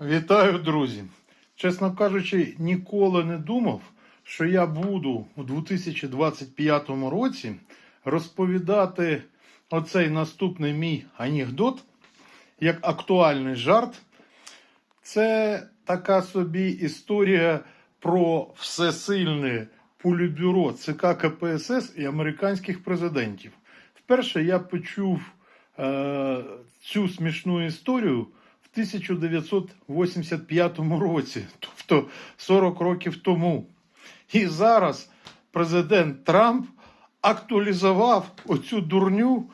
Вітаю, друзі! Чесно кажучи, ніколи не думав, що я буду у 2025 році розповідати оцей наступний мій анекдот як актуальний жарт. Це така собі історія про всесильне політбюро ЦК КПСС і американських президентів. Вперше я почув е, цю смішну історію 1985 році, тобто 40 років тому. І зараз президент Трамп актуалізував оцю дурню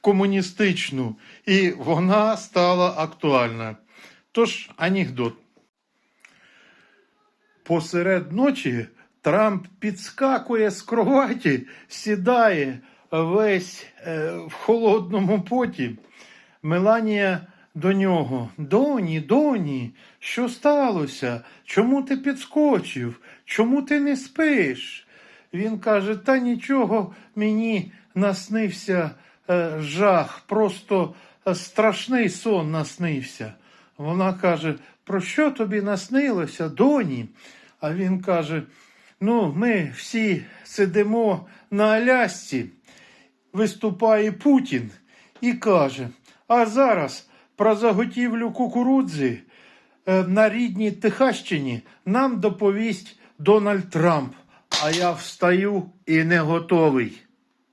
комуністичну, і вона стала актуальна. Тож, анекдот. Посеред ночі Трамп підскакує з кроваті, сідає весь е, в холодному поті. Меланія до нього. Доні, доні, що сталося? Чому ти підскочив? Чому ти не спиш? Він каже: Та нічого мені наснився е, жах, просто е, страшний сон наснився. Вона каже: Про що тобі наснилося, доні? А він каже: Ну, ми всі сидимо на Алясці, виступає Путін і каже: А зараз про заготівлю кукурудзи е, на рідній Техащині нам доповість Дональд Трамп. А я встаю і не готовий.